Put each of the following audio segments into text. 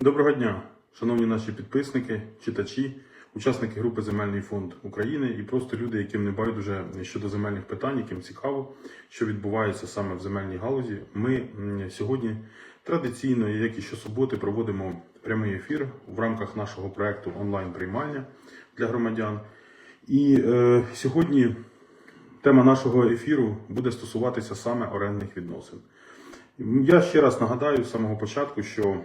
Доброго дня, шановні наші підписники, читачі, учасники групи Земельний фонд України і просто люди, яким не байдуже щодо земельних питань, яким цікаво, що відбувається саме в земельній галузі. Ми сьогодні традиційно, як і щосуботи, проводимо прямий ефір в рамках нашого проекту онлайн-приймальня для громадян. І е, сьогодні тема нашого ефіру буде стосуватися саме орендних відносин. Я ще раз нагадаю з самого початку, що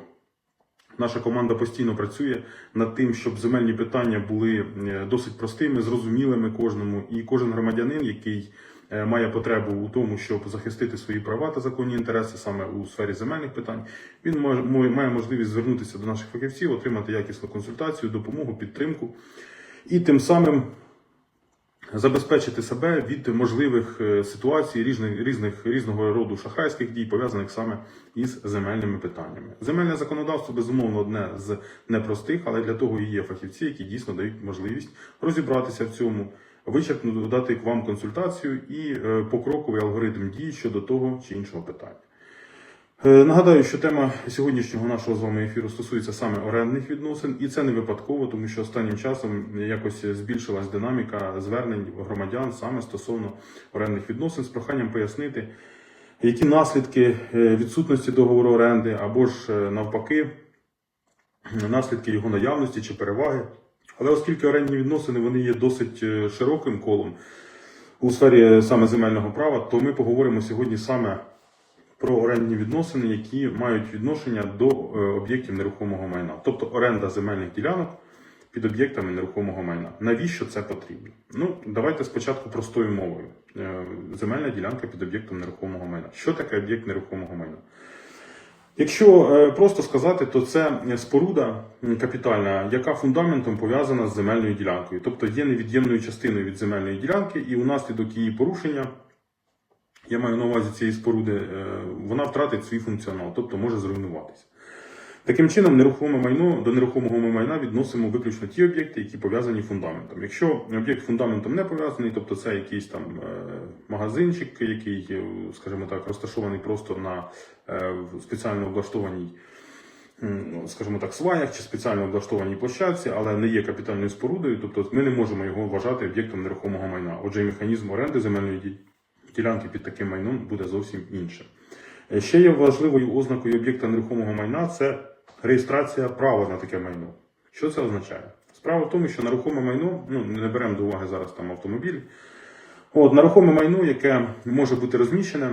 Наша команда постійно працює над тим, щоб земельні питання були е, досить простими, зрозумілими кожному, і кожен громадянин, який е, має потребу у тому, щоб захистити свої права та законні інтереси саме у сфері земельних питань, він має- можливість звернутися до наших фахівців, отримати якісну консультацію, допомогу, підтримку. І тим самим забезпечити себе від можливих е, ситуацій різних, різних різного роду шахрайських дій, пов'язаних саме із земельними питаннями. Земельне законодавство безумовно одне з непростих, але для того і є фахівці, які дійсно дають можливість розібратися в цьому, вичерпно дати вам консультацію і е, покроковий алгоритм дій щодо того чи іншого питання. Е, Нагадаю, що тема сьогоднішнього нашого з вами ефіру стосується саме орендних відносин, і це не випадково, тому що останнім часом якось збільшилась динаміка звернень громадян саме стосовно орендних відносин з проханням пояснити, які наслідки е, відсутності договору оренди або ж е, навпаки наслідки його наявності чи переваги. Але оскільки орендні відносини вони є досить широким колом у сфері саме земельного права, то ми поговоримо сьогодні саме про орендні відносини, які мають відношення до е, об'єктів нерухомого майна, тобто оренда земельних ділянок під об'єктами нерухомого майна. Навіщо це потрібно? Ну, давайте спочатку простою мовою. Е, Земельна ділянка під об'єктом нерухомого майна. Що таке об'єкт нерухомого майна? Якщо е, просто сказати, то це споруда капітальна, яка фундаментом пов'язана з земельною ділянкою, тобто є невід'ємною частиною від земельної ділянки, і унаслідок її порушення я маю на увазі цієї споруди, е, вона втратить свій функціонал, тобто може зруйнуватися. Таким чином, нерухоме майно до нерухомого майна відносимо виключно ті об'єкти, які пов'язані фундаментом. Якщо об'єкт фундаментом не пов'язаний, тобто це якийсь там е, магазинчик, який, е, скажімо так, розташований просто на спеціально облаштованій скажімо так, сваях чи спеціально облаштованій площадці, але не є капітальною спорудою, тобто ми не можемо його вважати об'єктом нерухомого майна. Отже, механізм оренди земельної ді- ділянки під таким майном буде зовсім іншим. Е, Ще є важливою ознакою об'єкта нерухомого майна це реєстрація права на таке майно. Що це означає? Справа в тому, що нерухоме майно, ну не беремо до уваги зараз там автомобіль. От, нерухоме майно, яке може бути розміщене,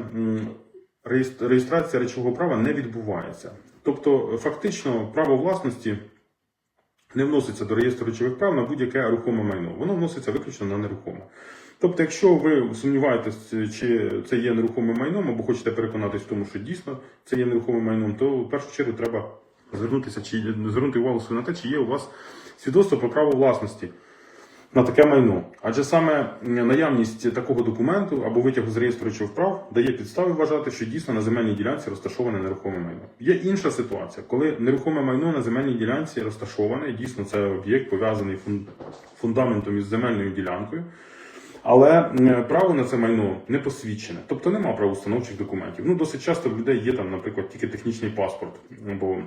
реєстрація речового права не відбувається. Тобто, фактично, право власності не вноситься до реєстру речових прав на будь-яке рухоме майно. Воно вноситься виключно на нерухоме. Тобто, якщо ви сумніваєтесь, чи це є нерухомим майном, або хочете переконатись в тому, що дійсно це є нерухомим майном, то в першу чергу треба звернутися чи звернути увагу на те, чи є у вас свідоцтво про право власності на таке майно. Адже саме наявність такого документу або витягу з реєстру речових прав дає підстави вважати, що дійсно на земельній ділянці розташоване нерухоме майно. Є інша ситуація, коли нерухоме майно на земельній ділянці розташоване, дійсно це об'єкт пов'язаний фундаментом із земельною ділянкою. Але право на це майно не посвідчене, тобто нема правоустановчих документів. Ну, досить часто в людей є там, наприклад, тільки технічний паспорт, або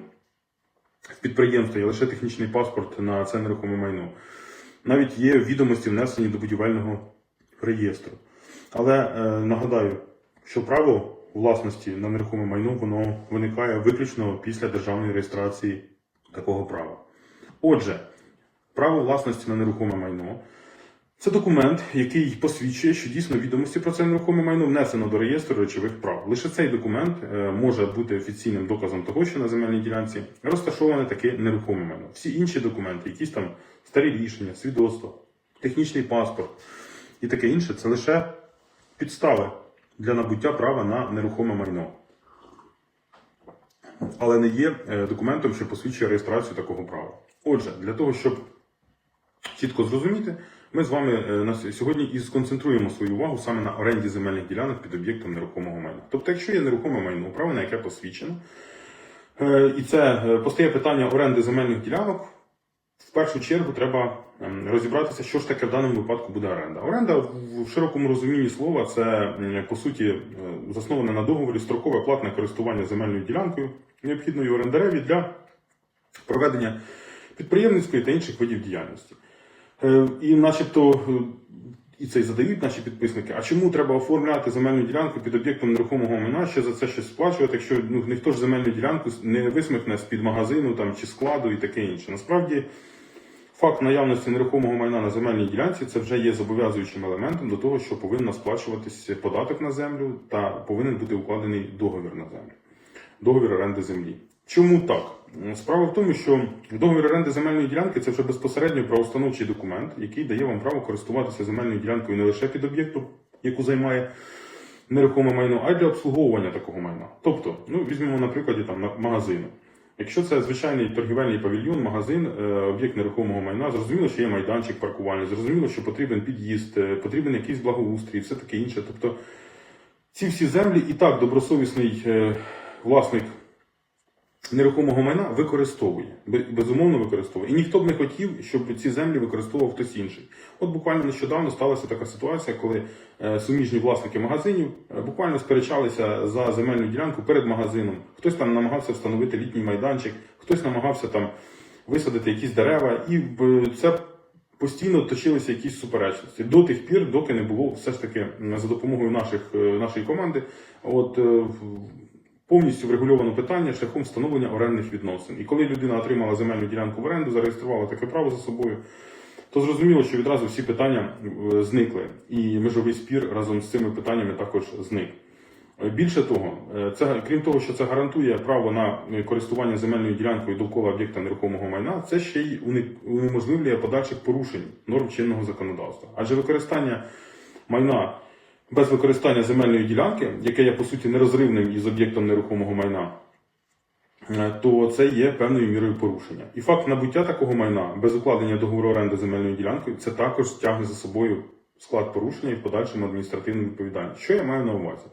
в підприємства є лише технічний паспорт на це нерухоме майно. Навіть є відомості внесені до будівельного реєстру. Але е, нагадаю, що право власності на нерухоме майно воно виникає виключно після державної реєстрації такого права. Отже, право власності на нерухоме майно це документ, який посвідчує, що дійсно відомості про це нерухоме майно внесено до реєстру речових прав. Лише цей документ е, може бути офіційним доказом того, що на земельній ділянці розташоване таке нерухоме майно. Всі інші документи, якісь там старі рішення, свідоцтва, технічний паспорт і таке інше, це лише підстави для набуття права на нерухоме майно. Але не є е, документом, що посвідчує реєстрацію такого права. Отже, для того, щоб чітко зрозуміти, ми з вами е, на сьогодні і сконцентруємо свою увагу саме на оренді земельних ділянок під об'єктом нерухомого майна. Тобто, якщо є нерухоме майно, право на яке посвідчено, е, і це е, постає питання оренди земельних ділянок, в першу чергу треба ем, розібратися, що ж таке в даному випадку буде оренда. Оренда в широкому розумінні слова це по суті засноване на договорі строкове платне користування земельною ділянкою, необхідною орендареві для проведення підприємницької та інших видів діяльності. Е, І начебто е, і це й задають наші підписники. А чому треба оформляти земельну ділянку під об'єктом нерухомого майна, ще за це щось сплачувати, якщо ну ніхто ж земельну ділянку не висмикне з під магазину там чи складу і таке інше. Насправді. Факт наявності нерухомого майна на земельній ділянці це вже є зобов'язуючим елементом до того, що повинна сплачуватись податок на землю та повинен бути укладений договір на землю, договір оренди землі. Чому так? Справа в тому, що договір оренди земельної ділянки це вже безпосередньо правоустановчий документ, який дає вам право користуватися земельною ділянкою не лише під об'єктом, яку займає нерухоме майно, а й для обслуговування такого майна. Тобто, ну візьмемо на прикладі там магазину. Якщо це звичайний торгівельний павільйон, магазин, е, об'єкт нерухомого майна, зрозуміло, що є майданчик паркувальний, зрозуміло, що потрібен під'їзд, е, потрібен якийсь благоустрій, все таке інше. Тобто ці всі землі і так добросовісний е, власник нерухомого майна використовує, безумовно використовує. І ніхто б не хотів, щоб ці землі використовував хтось інший. От буквально нещодавно сталася така ситуація, коли е, суміжні власники магазинів е, буквально сперечалися за земельну ділянку перед магазином. Хтось там намагався встановити літній майданчик, хтось намагався там висадити якісь дерева, і це постійно точилися якісь суперечності до тих пір, доки не було все ж таки за допомогою наших, е, нашої команди. От повністю врегульовано питання шляхом встановлення орендних відносин. І коли людина отримала земельну ділянку в оренду, зареєструвала таке право за собою, то зрозуміло, що відразу всі питання е, зникли, і межовий спір разом з цими питаннями також зник. Е, Більше того, е, це крім того, що це гарантує право на користування земельною ділянкою довкола об'єкта нерухомого майна, це ще й унеможливлює подальших порушень норм чинного законодавства. Адже використання майна без використання земельної ділянки, яке є по суті нерозривним із об'єктом нерухомого майна, е, то це є певною мірою порушення. І факт набуття такого майна без укладення договору оренди земельною ділянкою це також тягне за собою склад порушення і в подальшому адміністративну відповідальність. Що я маю на увазі?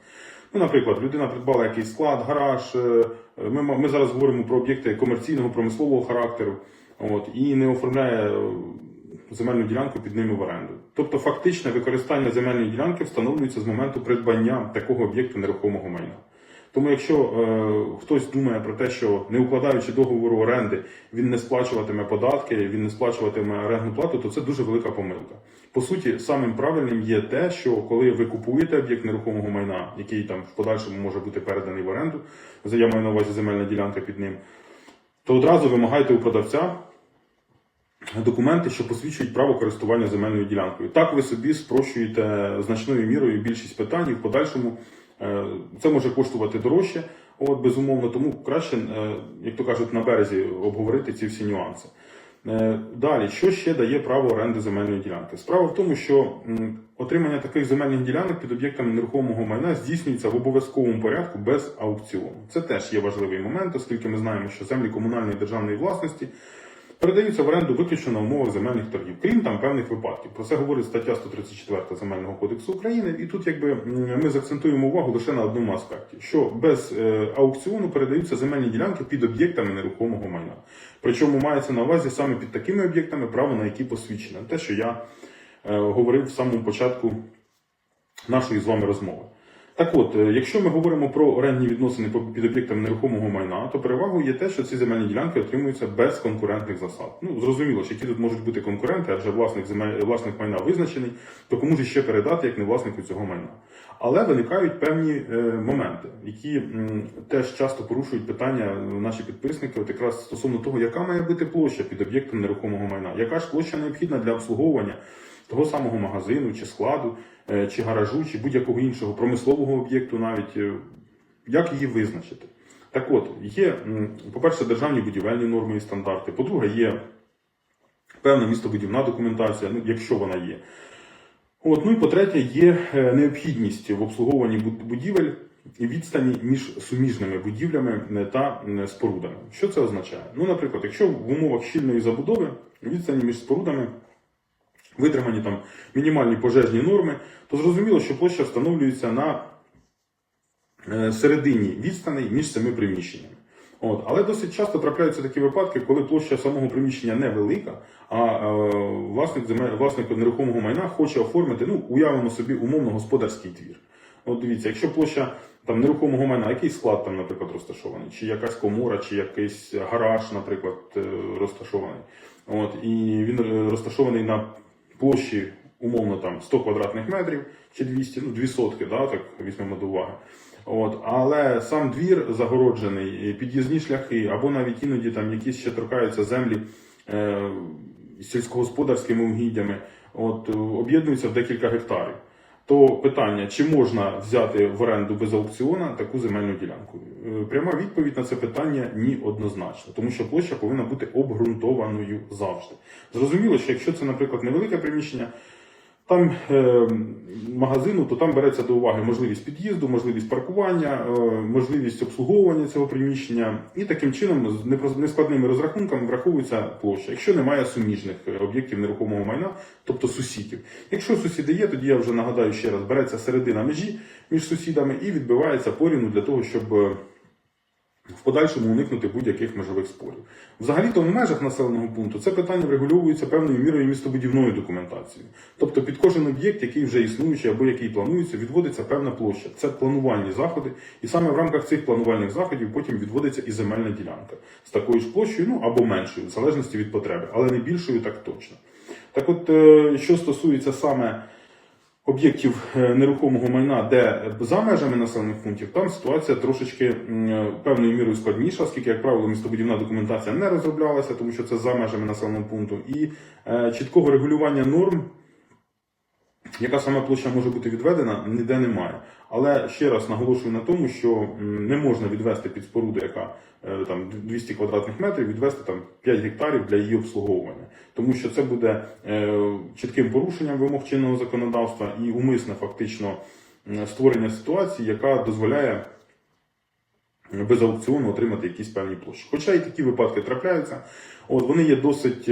Ну, наприклад, людина придбала якийсь склад, гараж. е, Ми, ми зараз говоримо про об'єкти комерційного промислового характеру, от, і не оформляє е, земельну ділянку під ними в оренду. Тобто, фактичне використання земельної ділянки встановлюється з моменту придбання такого об'єкту нерухомого майна. Тому, якщо е, хтось думає про те, що не укладаючи договору оренди, він не сплачуватиме податки, він не сплачуватиме орендну плату, то це дуже велика помилка. По суті, самим правильним є те, що коли ви купуєте об'єкт нерухомого майна, який там в подальшому може бути переданий в оренду, я маю на увазі земельна ділянка під ним, то одразу вимагайте у продавця документи, що посвідчують право користування земельною ділянкою. Так ви собі спрощуєте значною мірою більшість питань і в подальшому е, це може коштувати дорожче, от безумовно, тому краще, е, як то кажуть, на березі обговорити ці всі нюанси. Е, Далі, що ще дає право оренди земельної ділянки? Справа в тому, що отримання таких земельних ділянок під об'єктами нерухомого майна здійснюється в обов'язковому порядку без аукціону. Це теж є важливий момент, оскільки ми знаємо, що землі комунальної державної власності передаються в оренду виключно на умовах земельних торгів, крім там певних випадків. Про це говорить стаття 134 Земельного кодексу України. І тут якби ми закцентуємо увагу лише на одному аспекті: що без е, аукціону передаються земельні ділянки під об'єктами нерухомого майна. Причому мається на увазі саме під такими об'єктами, право на які посвідчено. Те, що я е, говорив в самому початку нашої з вами розмови. Так от, е, якщо ми говоримо про орендні відносини під об'єктами нерухомого майна, то перевагою є те, що ці земельні ділянки отримуються без конкурентних засад. Ну, зрозуміло, що які тут можуть бути конкуренти, адже власник земель, власник майна визначений, то кому ж ще передати, як не власнику цього майна. Але виникають певні е, моменти, які м, теж часто порушують питання е, наші підписники, от якраз стосовно того, яка має бути площа під об'єктом нерухомого майна, яка ж площа необхідна для обслуговування того самого магазину чи складу, е, чи гаражу, чи будь-якого іншого промислового об'єкту, навіть е, як її визначити. Так от, є, по-перше, державні будівельні норми і стандарти. По-друге, є певна містобудівна документація, ну, якщо вона є. От, ну і по-третє, є е, необхідність в обслуговуванні будівель і відстані між суміжними будівлями та спорудами. Що це означає? Ну, наприклад, якщо в умовах щільної забудови відстані між спорудами витримані там мінімальні пожежні норми, то зрозуміло, що площа встановлюється на е, середині відстаней між цими приміщеннями. От, але досить часто трапляються такі випадки, коли площа самого приміщення невелика, а е, власник, власник нерухомого майна хоче оформити, ну, уявимо собі умовно господарський двір. От дивіться, якщо площа там нерухомого майна, який склад там, наприклад, розташований, чи якась комора, чи якийсь гараж, наприклад, е, розташований. От, і він е, розташований на площі, умовно там 100 квадратних метрів чи 200, ну 2 сотки, да, так візьмемо до уваги. От, але сам двір загороджений, під'їзні шляхи, або навіть іноді там якісь ще торкаються землі е, сільськогосподарськими угіддями, от, об'єднуються в декілька гектарів. То питання, чи можна взяти в оренду без аукціона таку земельну ділянку? Е, Пряма відповідь на це питання ні однозначно, тому що площа повинна бути обґрунтованою завжди. Зрозуміло, що якщо це, наприклад, невелике приміщення, там е, магазину, то там береться до уваги можливість під'їзду, можливість паркування, е, можливість обслуговування цього приміщення, і таким чином з нескладними розрахунками враховується площа, якщо немає суміжних е, об'єктів нерухомого майна, тобто сусідів. Якщо сусіди є, тоді я вже нагадаю ще раз, береться середина межі між сусідами і відбивається порівну для того, щоб е, в подальшому уникнути будь-яких межових спорів. Взагалі-то в межах населеного пункту це питання врегульовується певною мірою містобудівною документацією. Тобто під кожен об'єкт, який вже існуючий або який планується, відводиться певна площа. Це планувальні заходи, і саме в рамках цих планувальних заходів потім відводиться і земельна ділянка з такою ж площею, ну або меншою, в залежності від потреби, але не більшою, так точно. Так от, е, що стосується саме об'єктів е, нерухомого майна, де за межами населених пунктів, там ситуація трошечки певною мірою складніша, оскільки, як правило, містобудівна документація не розроблялася, тому що це за межами населеного пункту, і е, чіткого регулювання норм, яка саме площа може бути відведена, ніде немає. Але ще раз наголошую на тому, що не можна відвести під споруду, яка е, там 200 квадратних метрів, відвести там 5 гектарів для її обслуговування, тому що це буде е, чітким порушенням вимог чинного законодавства і умисне фактично створення ситуації, яка дозволяє без аукціону отримати якісь певні площі. Хоча і такі випадки трапляються, от вони є досить.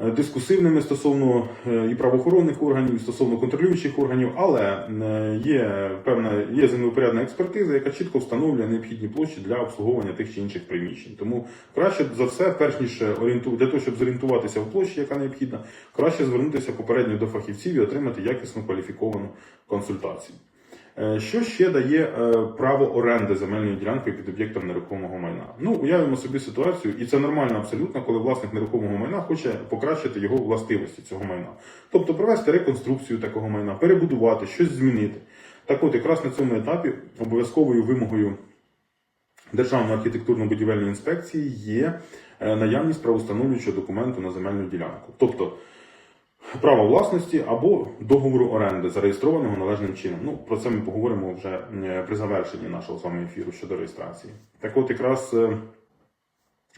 Е, Дискусивними стосовно е, і правоохоронних органів, і стосовно контролюючих органів, але е, є певна є землепорядна експертиза, яка чітко встановлює необхідні площі для обслуговування тих чи інших приміщень. Тому краще за все, перш ніж для того, щоб зорієнтуватися в площі, яка необхідна, краще звернутися попередньо до фахівців і отримати якісну кваліфіковану консультацію. Е, Що ще дає е, право оренди земельної ділянки під об'єктом нерухомого майна? Ну, уявимо собі ситуацію, і це нормально абсолютно, коли власник нерухомого майна хоче покращити його властивості цього майна. Тобто провести реконструкцію такого майна, перебудувати, щось змінити. Так от, якраз на цьому етапі обов'язковою вимогою Державної архітектурно-будівельної інспекції є е, наявність правоустановлюючого документу на земельну ділянку. Тобто право власності або договору оренди, зареєстрованого належним чином. Ну, про це ми поговоримо вже е, при завершенні нашого з вами ефіру щодо реєстрації. Так от, якраз е,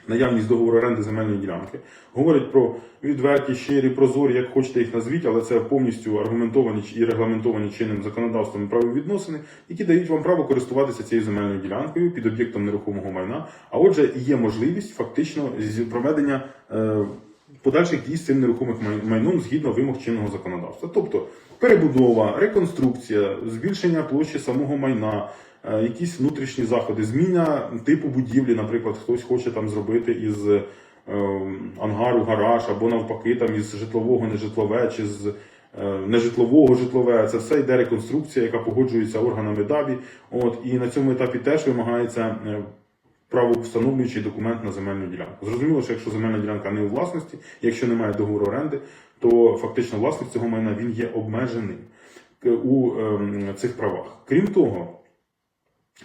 наявність договору оренди земельної ділянки говорить про відверті, щирі, прозорі, як хочете їх назвіть, але це повністю аргументовані і регламентовані чинним законодавством і правовідносини, які дають вам право користуватися цією земельною ділянкою під об'єктом нерухомого майна. А отже, є можливість фактично проведення. Подальших дій з цим нерухомим майном згідно вимог чинного законодавства. Тобто перебудова, реконструкція, збільшення площі самого майна, е, якісь внутрішні заходи, зміна типу будівлі, наприклад, хтось хоче там зробити із е, ангару гараж, або навпаки, там із житлового нежитлове, чи з е, нежитлового житлове. Це все йде реконструкція, яка погоджується органами ДАБІ. От і на цьому етапі теж вимагається. Правовстановлюючий документ на земельну ділянку. Зрозуміло, що якщо земельна ділянка не у власності, якщо немає договору оренди, то фактично власник цього майна він є обмеженим у ем, цих правах. Крім того,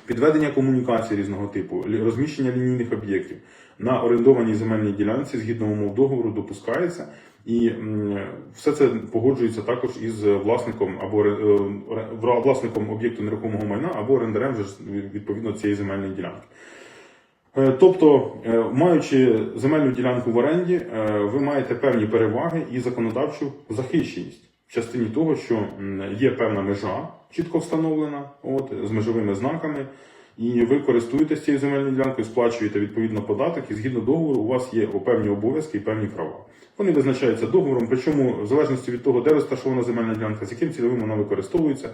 підведення комунікацій різного типу, розміщення лінійних об'єктів на орендованій земельній ділянці згідно умов договору допускається. І все це погоджується також із власником або е, власником об'єкту нерухомого майна або орендарем відповідно цієї земельної ділянки. Е, Тобто, е, маючи земельну ділянку в оренді, е, ви маєте певні переваги і законодавчу захищеність в частині того, що є певна межа чітко встановлена, от з межовими знаками, і ви користуєтесь цією земельною ділянкою, сплачуєте відповідно податок, і згідно договору у вас є певні обов'язки і певні права. Вони визначаються договором, причому в залежності від того, де розташована земельна ділянка, з яким цільовим вона використовується,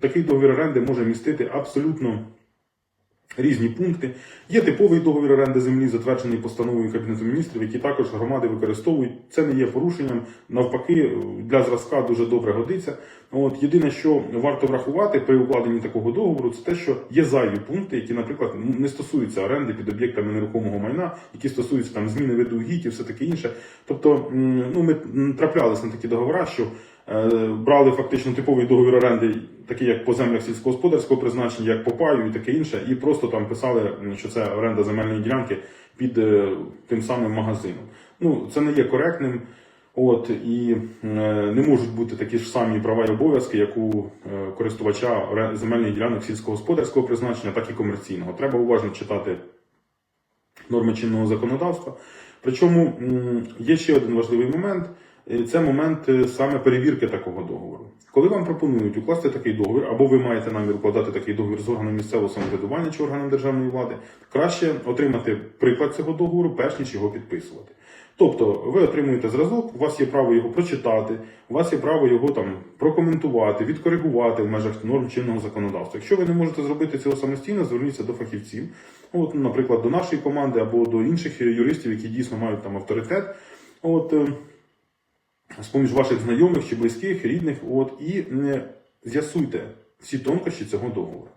такий договір оренди може містити абсолютно різні пункти. Є типовий договір оренди землі, затверджений постановою Кабінету міністрів, які також громади використовують. Це не є порушенням. Навпаки, для зразка дуже добре годиться. От єдине, що варто врахувати при укладенні такого договору, це те, що є зайві пункти, які, наприклад, не стосуються оренди під об'єктами нерухомого майна, які стосуються там зміни виду угідь і все таке інше. Тобто, ну ми м, траплялись на такі договори, що брали фактично типовий договір оренди, такий як по землях сільськогосподарського призначення, як по паю і таке інше, і просто там писали, що це оренда земельної ділянки під е, тим самим магазином. Ну, це не є коректним. От і е, не можуть бути такі ж самі права і обов'язки, як у е, користувача земельних ділянок сільськогосподарського призначення, так і комерційного. Треба уважно читати норми чинного законодавства. Причому є ще один важливий момент. Е, Це момент е, саме перевірки такого договору. Коли вам пропонують укласти такий договір, або ви маєте намір укладати такий договір з органом місцевого самоврядування чи органом державної влади, краще отримати приклад цього договору, перш ніж його підписувати. Тобто ви отримуєте зразок, у вас є право його прочитати, у вас є право його там прокоментувати, відкоригувати в межах норм чинного законодавства. Якщо ви не можете зробити цього самостійно, зверніться до фахівців, от, наприклад, до нашої команди або до інших юристів, які дійсно мають там авторитет. От, е, з-поміж ваших знайомих чи близьких, рідних, от, і е, з'ясуйте всі тонкощі цього договору.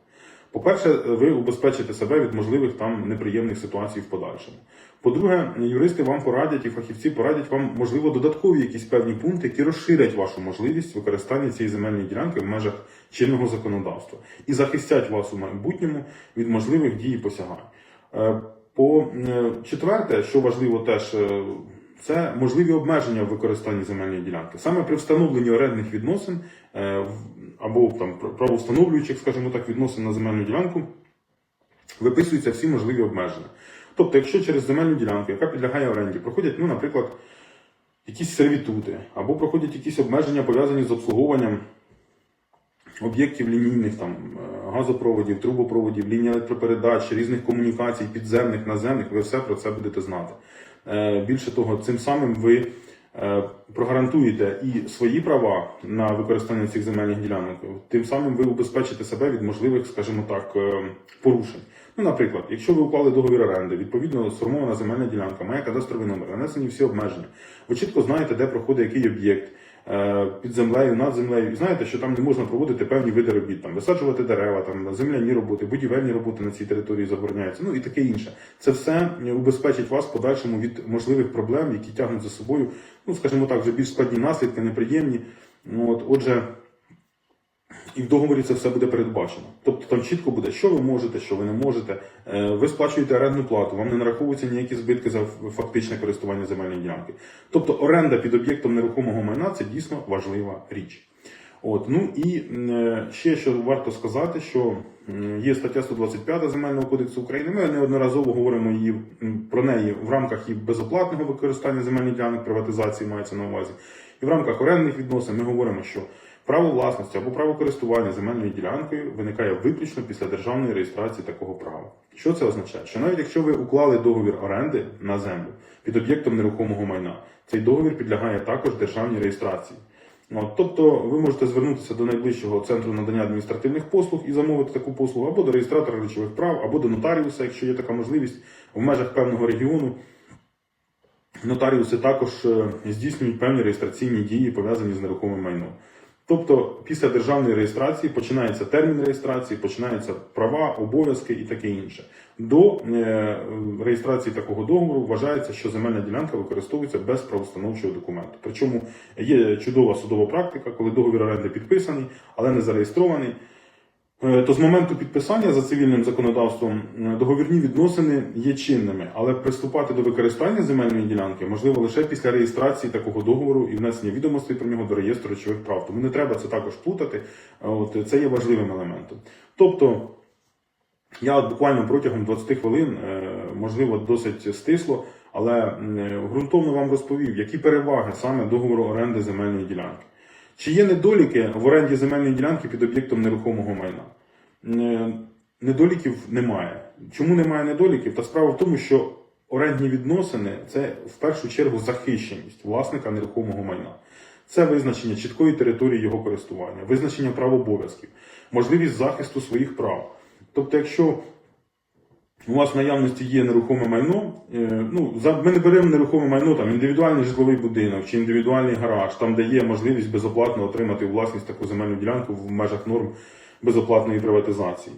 По-перше, ви убезпечите себе від можливих там неприємних ситуацій в подальшому. По-друге, юристи вам порадять і фахівці порадять вам, можливо, додаткові якісь певні пункти, які розширять вашу можливість використання цієї земельної ділянки в межах чинного законодавства і захистять вас у майбутньому від можливих дій і посягань. Е, По е, четверте, що важливо теж, е, це можливі обмеження в використанні земельної ділянки. Саме при встановленні орендних відносин е, або там правовстановлюючих, скажімо так, відносин на земельну ділянку виписуються всі можливі обмеження. Тобто, якщо через земельну ділянку, яка підлягає оренді, проходять, ну, наприклад, якісь сервітути, або проходять якісь обмеження, пов'язані з обслуговуванням об'єктів лінійних, там, е, газопроводів, трубопроводів, ліній електропередач, різних комунікацій, підземних, наземних, ви все про це будете знати. Е, Більше того, цим самим ви е, прогарантуєте і свої права на використання цих земельних ділянок, тим самим ви убезпечите себе від можливих, скажімо так, е, порушень. Ну, наприклад, якщо ви уклали договір оренди, відповідно сформована земельна ділянка, має кадастровий номер, нанесені всі обмеження. Ви чітко знаєте, де проходить який об'єкт під землею, над землею, і знаєте, що там не можна проводити певні види робіт, там висаджувати дерева, там земляні роботи, будівельні роботи на цій території забороняються, ну і таке інше. Це все убезпечить вас подальшому від можливих проблем, які тягнуть за собою, ну скажімо так, вже більш складні наслідки, неприємні. Ну, От, отже. І в договорі це все буде передбачено. Тобто там чітко буде, що ви можете, що ви не можете. Е, Ви сплачуєте орендну плату, вам не нараховуються ніякі збитки за фактичне користування земельної ділянки. Тобто оренда під об'єктом нерухомого майна це дійсно важлива річ. От, ну і е, ще що варто сказати, що є стаття 125 Земельного кодексу України. Ми неодноразово говоримо її про неї в рамках і безоплатного використання земельних ділянок, приватизації мається на увазі. І в рамках орендних відносин ми говоримо, що право власності або право користування земельною ділянкою виникає виключно після державної реєстрації такого права. Що це означає? Що навіть якщо ви уклали договір оренди на землю під об'єктом нерухомого майна, цей договір підлягає також державній реєстрації. От, тобто ви можете звернутися до найближчого центру надання адміністративних послуг і замовити таку послугу або до реєстратора речових прав, або до нотаріуса, якщо є така можливість в межах певного регіону. Нотаріуси також е, здійснюють певні реєстраційні дії, пов'язані з нерухомим майном. Тобто, після державної реєстрації починається термін реєстрації, починаються права, обов'язки і таке інше. До е, реєстрації такого договору вважається, що земельна ділянка використовується без правостановчого документу. Причому є чудова судова практика, коли договір оренди підписаний, але не зареєстрований. Е, То з моменту підписання за цивільним законодавством е, договірні відносини є чинними, але приступати до використання земельної ділянки можливо лише після реєстрації такого договору і внесення відомостей про нього до реєстру речових прав. Тому не треба це також плутати. Е, От це є важливим елементом. Тобто. Я буквально протягом 20 хвилин, можливо, досить стисло, але ґрунтовно вам розповів, які переваги саме договору оренди земельної ділянки. Чи є недоліки в оренді земельної ділянки під об'єктом нерухомого майна? Е, Недоліків немає. Чому немає недоліків? Та справа в тому, що орендні відносини це в першу чергу захищеність власника нерухомого майна. Це визначення чіткої території його користування, визначення прав обов'язків, можливість захисту своїх прав. Тобто, якщо у вас в наявності є нерухоме майно. е, Ну, ми не беремо нерухоме майно, там індивідуальний житловий будинок чи індивідуальний гараж, там де є можливість безоплатно отримати у власність таку земельну ділянку в межах норм безоплатної приватизації.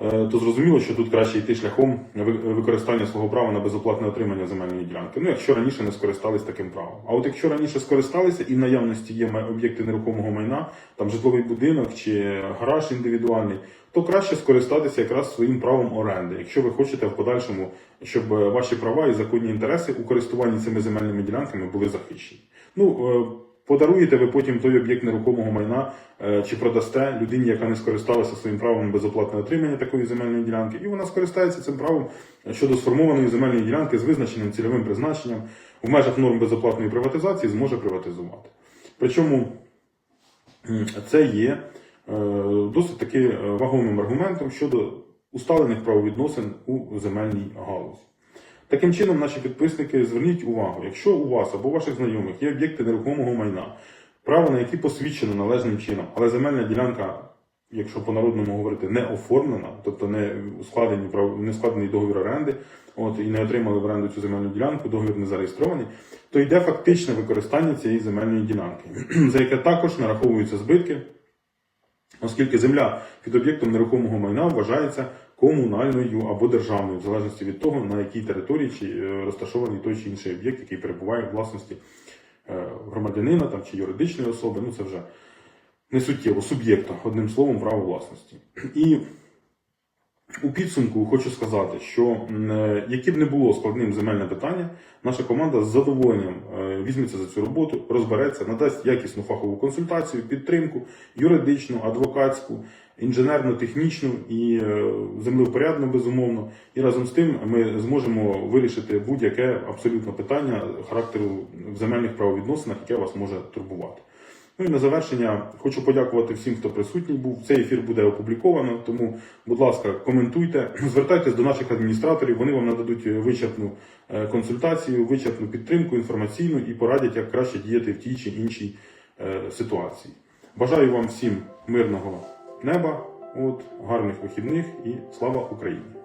Е, То зрозуміло, що тут краще йти шляхом використання свого права на безоплатне отримання земельної ділянки. Ну, якщо раніше не скористались таким правом. А от якщо раніше скористалися і в наявності є об'єкти нерухомого майна, там житловий будинок чи гараж індивідуальний, то краще скористатися якраз своїм правом оренди, якщо ви хочете в подальшому, щоб е, ваші права і законні інтереси у користуванні цими земельними ділянками були захищені. Ну, е, подаруєте ви потім той об'єкт нерухомого майна е, чи продасте людині, яка не скористалася своїм правом на безоплатне отримання такої земельної ділянки, і вона скористається цим правом щодо сформованої земельної ділянки з визначеним цільовим призначенням в межах норм безоплатної приватизації зможе приватизувати. Причому це є е, досить таки е, вагомим аргументом щодо усталених правовідносин у земельній галузі. Таким чином, наші підписники, зверніть увагу, якщо у вас або у ваших знайомих є об'єкти нерухомого майна, право на які посвідчено належним чином, але земельна ділянка, якщо по-народному говорити, не оформлена, тобто не складені не складений договір оренди, от і не отримали в оренду цю земельну ділянку, договір не зареєстрований, то йде фактичне використання цієї земельної ділянки, за яке також нараховуються збитки, оскільки земля під об'єктом нерухомого майна вважається комунальною або державною, в залежності від того, на якій території чи е, розташований той чи інший об'єкт, який перебуває в власності е, громадянина там, чи юридичної особи, ну це вже не суттєво, суб'єкта, одним словом, право власності. І у підсумку хочу сказати, що е, яке б не було складним земельне питання, наша команда з задоволенням візьметься за цю роботу, розбереться, надасть якісну фахову консультацію, підтримку, юридичну, адвокатську, інженерно-технічну і е, землевпорядну, безумовно. І разом з тим ми зможемо вирішити будь-яке абсолютно питання характеру в земельних правовідносинах, яке вас може турбувати. Ну і на завершення хочу подякувати всім, хто присутній був. Цей ефір буде опубліковано, тому, будь ласка, коментуйте, звертайтесь до наших адміністраторів, вони вам нададуть вичерпну е, консультацію, вичерпну підтримку інформаційну і порадять, як краще діяти в тій чи іншій е, ситуації. Бажаю вам всім мирного неба, от, гарних вихідних і слава Україні!